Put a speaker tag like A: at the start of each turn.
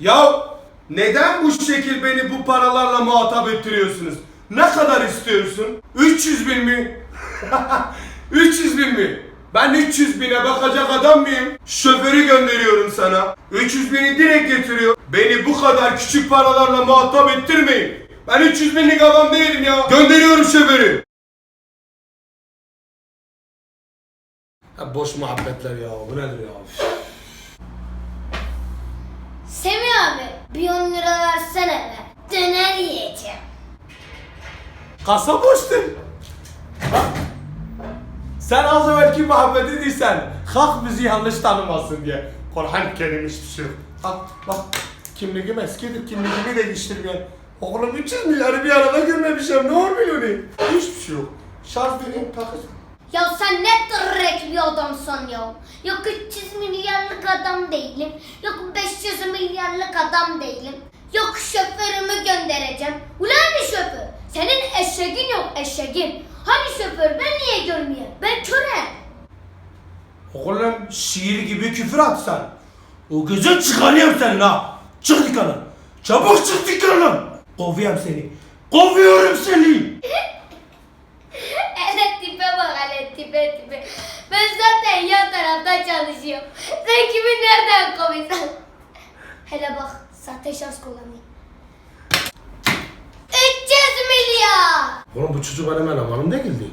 A: Ya neden bu şekil beni bu paralarla muhatap ettiriyorsunuz? Ne kadar istiyorsun? 300 bin mi? 300 bin mi? Ben 300 bine bakacak adam mıyım? Şoförü gönderiyorum sana. 300 bini direkt getiriyor. Beni bu kadar küçük paralarla muhatap ettirmeyin. Ben 300 binlik adam değilim ya. Gönderiyorum şoförü. Ha, boş muhabbetler ya. Bu nedir ya?
B: Bir 10 lira versene be. Döner yiyeceğim.
A: Kasa boştur. Bak. Sen az evvelki muhabbeti değilsen, kalk bizi yanlış tanımasın diye. Korhan Kerim hiçbir şey yok. Bak, bak. Kimliğim eskidir, kimliğimi değiştirmeyen. Oğlum 300 milyarı bir arada görmemişim, ne olur milyonu? Hiçbir şey yok. Şarj vereyim, takız.
B: Ya sen ne direkt bir adamsın ya. Yok 300 milyarlık adam değilim. Yok 500 milyarlık adam değilim. Yok şoförümü göndereceğim. Ulan bir şoför. Senin eşeğin yok eşeğin. Hani şoför ben niye görmeyeyim? Ben körem.
A: Oğlum şiir gibi küfür atsan. O gözü çıkarıyorum senin ha. Çık dükkanı. Çabuk çık dükkanı. Kovuyorum seni. Kovuyorum seni.
B: Hele tipe bak hele tipe tipe. Ben zaten yan tarafta çalışıyorum. Sen kimi nereden kovuyorsun? Hele bak sahte şans kullanayım. 300 milyar.
A: Oğlum bu çocuk benim elemanım değildi.